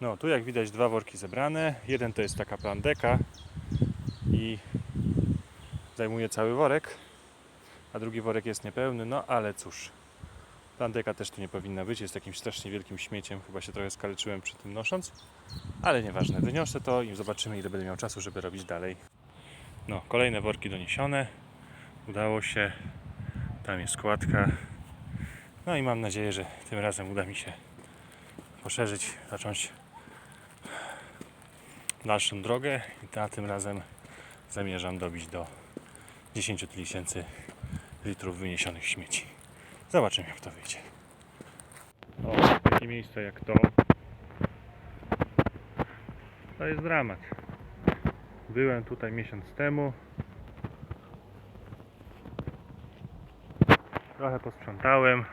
No, tu jak widać dwa worki zebrane. Jeden to jest taka plandeka i zajmuje cały worek, a drugi worek jest niepełny, no ale cóż. Plandeka też tu nie powinna być, jest takim strasznie wielkim śmieciem. Chyba się trochę skaleczyłem przy tym nosząc, ale nieważne. Wyniosę to i zobaczymy, ile będę miał czasu, żeby robić dalej. No, kolejne worki doniesione. Udało się. Tam jest składka. No i mam nadzieję, że tym razem uda mi się poszerzyć, zacząć dalszą drogę i na tym razem zamierzam dobić do 10 tysięcy litrów wyniesionych śmieci. Zobaczymy jak to wyjdzie. O, takie miejsce jak to. To jest dramat. Byłem tutaj miesiąc temu. Trochę posprzątałem.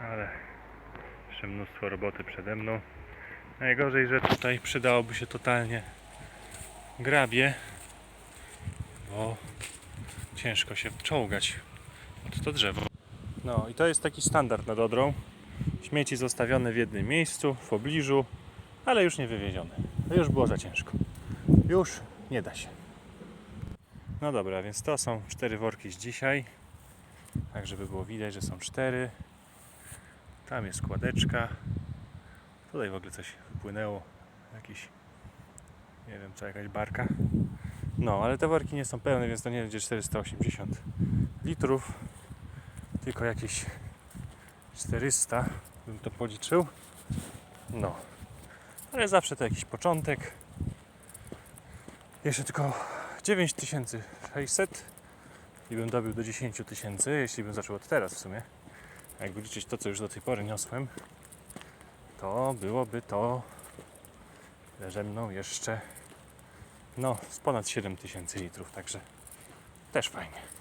Ale jeszcze mnóstwo roboty przede mną. Najgorzej, że tutaj przydałoby się totalnie grabie, bo ciężko się czołgać pod to drzewo. No i to jest taki standard nad Odrą. Śmieci zostawione w jednym miejscu, w pobliżu, ale już nie wywiezione. To już było za ciężko. Już nie da się. No dobra, więc to są cztery worki z dzisiaj. Tak, żeby było widać, że są cztery. Tam jest kładeczka. Tutaj w ogóle coś wypłynęło. Jakiś, nie wiem co, jakaś barka. No, ale te worki nie są pełne, więc to nie będzie 480 litrów, tylko jakieś 400 bym to policzył. No, ale zawsze to jakiś początek. Jeszcze tylko 9600 i bym dobił do 10 tysięcy, jeśli bym zaczął od teraz w sumie. Jakby liczyć to, co już do tej pory niosłem, to byłoby to ze mną jeszcze no z ponad 7000 litrów, także też fajnie.